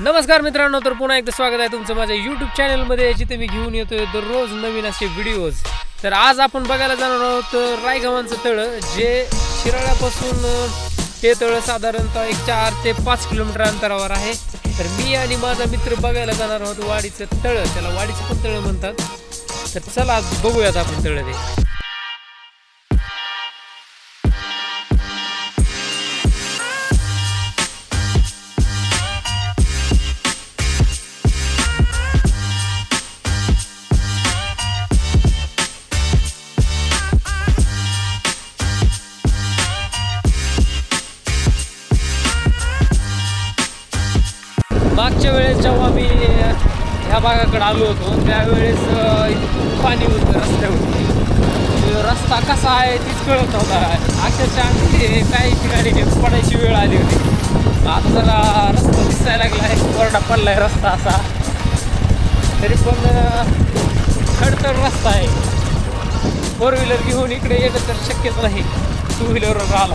नमस्कार मित्रांनो तर पुन्हा एकदा स्वागत आहे तुमचं माझ्या यूट्यूब चॅनलमध्ये जिथे मी घेऊन येतोय दररोज नवीन असे व्हिडिओज तर आज आपण बघायला जाणार आहोत रायगावांचं तळं जे शिराळ्यापासून ते तळं साधारणतः एक चार ते पाच किलोमीटर अंतरावर आहे. तर मी आणि माझा मित्र बघायला जाणार आहोत वाडीचं तळं. त्याला वाडीचं पण तळं म्हणतात. तर चला आज बघूयात आपण तळं ते. मागच्या वेळेस जेव्हा मी ह्या भागाकडे आलो होतो त्यावेळेस पाणी होतं रस्त्यावरती. म्हणजे रस्ता कसा आहे तीच कळत होता अक्षरशः आमची काही ठिकाणी पडायची वेळ आली होती. आता जरा रस्ता दिसायला लागला आहे कोरडा पडला आहे रस्ता असा. तरी पण अं, खडतर रस्ता आहे. फोर व्हीलर घेऊन इकडे येणं तर शक्यच नाही. टू व्हीलरवर आला.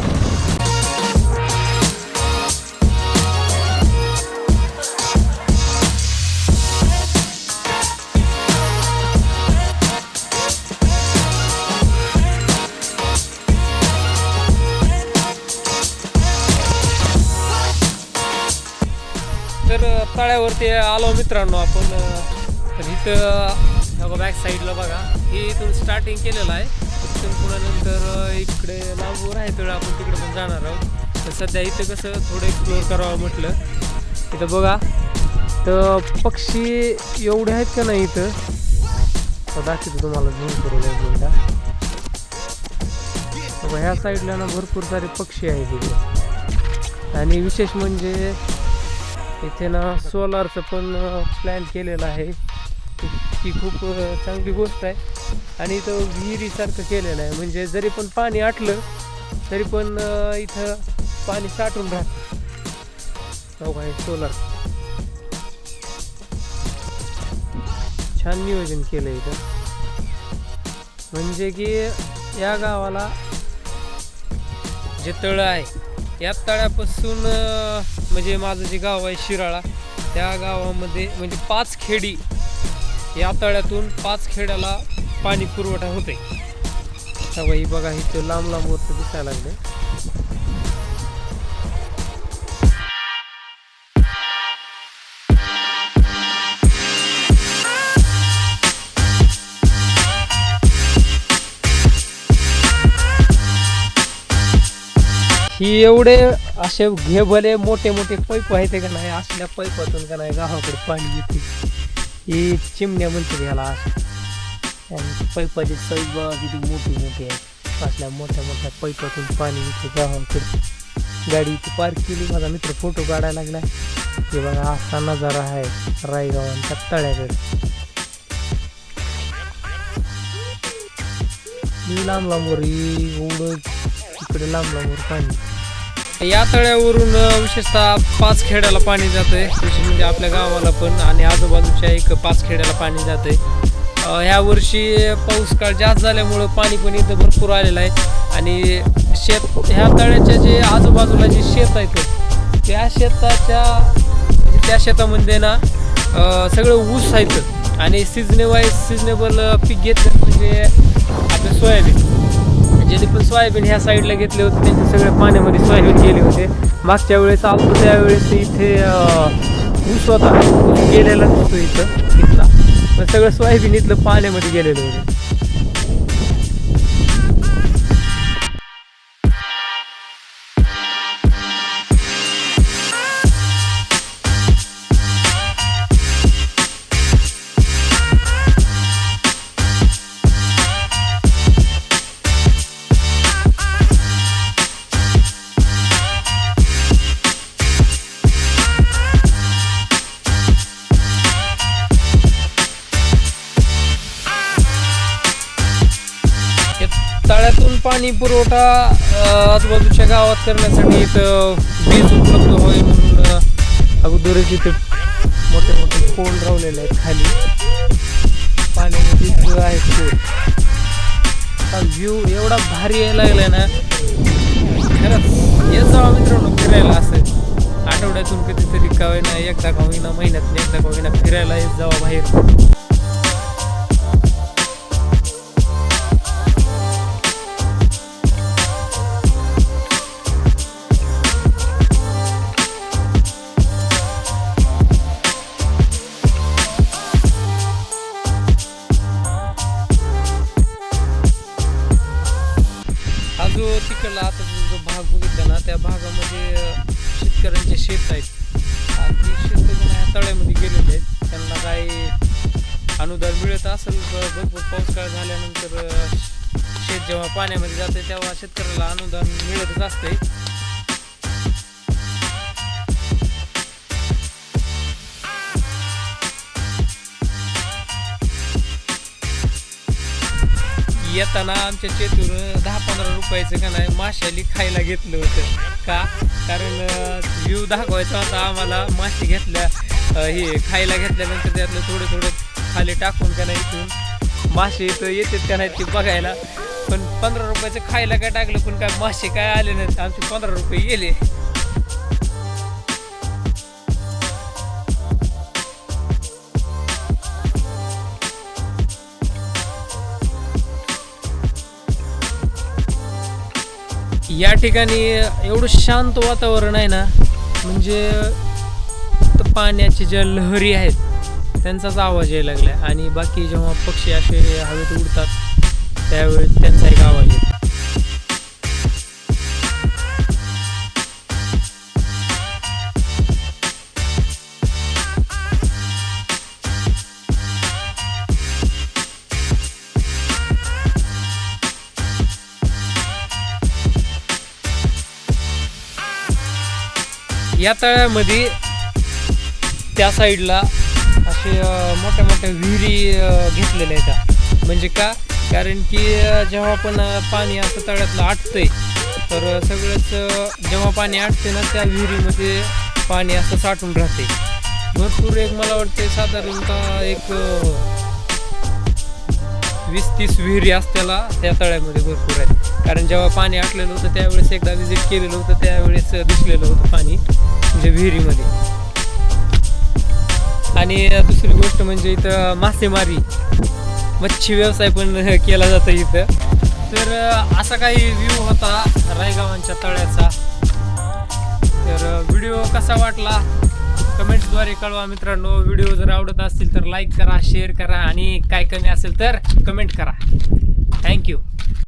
तर तळ्यावरती आलो मित्रांनो आपण तर इथं बॅक साईडला बघा. हे इथून स्टार्टिंग केलेलं आहे. इथून पुन्हा नंतर इकडे लांबवर आहे तर आपण तिकडे पण जाणार आहोत. तर सध्या इथं कसं थोडं एक्सप्लोअर करावं म्हटलं. इथं बघा. तर पक्षी एवढे आहेत का नाही इथं? दाखवतो तुम्हाला झूम करून एक मिनटा बघा ह्या साईडला ना भरपूर सारे पक्षी आहेत इथे. आणि विशेष म्हणजे इथे ना सोलारचं पण प्लॅन केलेलं आहे. ती- खूप चांगली गोष्ट आहे. आणि इथं विहिरीसारखं केलेलं आहे. म्हणजे जरी पण पाणी आटलं तरी पण इथं पाणी साठून राहतं. हो काय सोलार छान नियोजन केलं इथं. म्हणजे की या गावाला जे तळं आहे या तळ्यापासून म्हणजे माझं जे गाव आहे शिराळा त्या गावामध्ये म्हणजे पाच खेडी या तळ्यातून पाच खेड्याला पाणी पुरवठा होते तेव्हा ही बघा इथं लांब लांब वरती दिसायला लागले ही एवढे असे घेबले मोठे मोठे पैप आहेत का नाही असल्या पैपातून का नाही गावाकडे पाणी येते. ही चिमण्या म्हणते घ्यायला आणि पैपाची सैब किती मोठी मोठी आहे. असल्या मोठ्या मोठ्या पैपातून पाणी येते गावाकडे. गाडी इथे पार्क केली. माझा मित्र फोटो काढायला लागला. की बघा असा नजारा आहे रायगावांच्या तळ्याकडे. लई लांब लांबवर एवढं इकडे लांब लांबवर पाणी. या तळ्यावरून विशेषतः पाच खेड्याला पाणी जातंय. विशेष म्हणजे आपल्या गावाला पण आणि आजूबाजूच्या एक पाच खेड्याला पाणी जातं आहे ह्या वर्षी पाऊस काळ जास्त झाल्यामुळं पाणी पण इथं भरपूर आलेलं आहे. आणि शेत ह्या तळ्याच्या जे आजूबाजूला जे शेत आहेत त्या शेताच्या म्हणजे त्या शेतामध्ये ना सगळं ऊस आहेत. आणि सिजने वाईज सिजनेबल पीक घेतलं म्हणजे आपलं सोयाबीन. ज्यांनी पण सोयाबीन ह्या साईडला घेतले होते त्यांचे सगळे पाण्यामध्ये सोयाबीन गेले होते. मागच्या वेळेस आलो त्यावेळेस इथे ऊस होता. गेलेला दिसतो इथं इथला. पण सगळं सोयाबीन इथलं पाण्यामध्ये गेलेलं होतं. पाणी पुरवठा आजूबाजूच्या गावात करण्यासाठी इथं वीज उपलब्ध होईल म्हणून अगोदरच इथे मोठे मोठे पोल रावलेले आहेत खाली. पाण्यामध्ये जो आहे व्ह्यू एवढा भारी यायला लागलाय ना. खरंच येत जावा मित्रांनो फिरायला असं. आठवड्यातून कधीतरी का होईना एकदा का होईना महिन्यातून एकदा का होईना फिरायला येत जावा बाहेर. भाग बघितला ना त्या भागामध्ये शेतकऱ्यांचे शेत आहेत. आणि शेतकरी ह्या तळ्यामध्ये गेलेले आहेत. त्यांना काही अनुदान मिळत असेल तर भरपूर पाऊस काळ झाल्यानंतर शेत जेव्हा पाण्यामध्ये जाते तेव्हा शेतकऱ्याला अनुदान मिळतच असते. येताना आमच्या चेतून दहा पंधरा रुपयाचं का नाही माशाली खायला घेतलं होतं. का? कारण जीव दाखवायचा होता आम्हाला. मासे घेतल्या हे खायला घेतल्यानंतर त्यातलं थोडं थोडं खाली टाकून का नाही इथून. मासे इथं येतात का नाही ते बघायला. पण पंधरा रुपयाचं खायला काय टाकलं पण काय मासे काय आले नाही आमचे पंधरा रुपये गेले. या ठिकाणी एवढं शांत वातावरण आहे ना म्हणजे पाण्याची ज्या लहरी आहेत त्यांचाच आवाज यायला लागला आणि बाकी जेव्हा पक्षी असे हवेत उडतात त्यावेळेस त्यांचा एक आवाज येतो. या तळ्यामध्ये त्या साईडला असे मोठ्या मोठ्या विहिरी घेतलेल्या आहेत. म्हणजे का? कारण की जेव्हा पण पाणी असं तळ्यातलं आटतंय तर सगळंच जेव्हा पाणी आटते ना त्या विहिरीमध्ये पाणी असं साठून राहते भरपूर एक मला वाटते साधारणतः एक वीस तीस विहिरी असत्याला त्या तळ्यामध्ये भरपूर आहेत. कारण जेव्हा पाणी आटलेलं होतं त्यावेळेस एकदा विजिट केलेलं होतं त्यावेळेस दिसलेलं होतं पाणी म्हणजे विहिरीमध्ये. आणि दुसरी गोष्ट म्हणजे इथं मासेमारी मच्छी व्यवसाय पण केला जातो इथं. तर असा काही व्ह्यू होता रायगावांच्या तळ्याचा. तर व्हिडिओ कसा वाटला? कमेंट्सद्वारे कळवा मित्रांनो. व्हिडिओ जर आवडत असतील तर लाईक करा शेअर करा आणि काय कमी असेल तर कमेंट करा. थँक्यू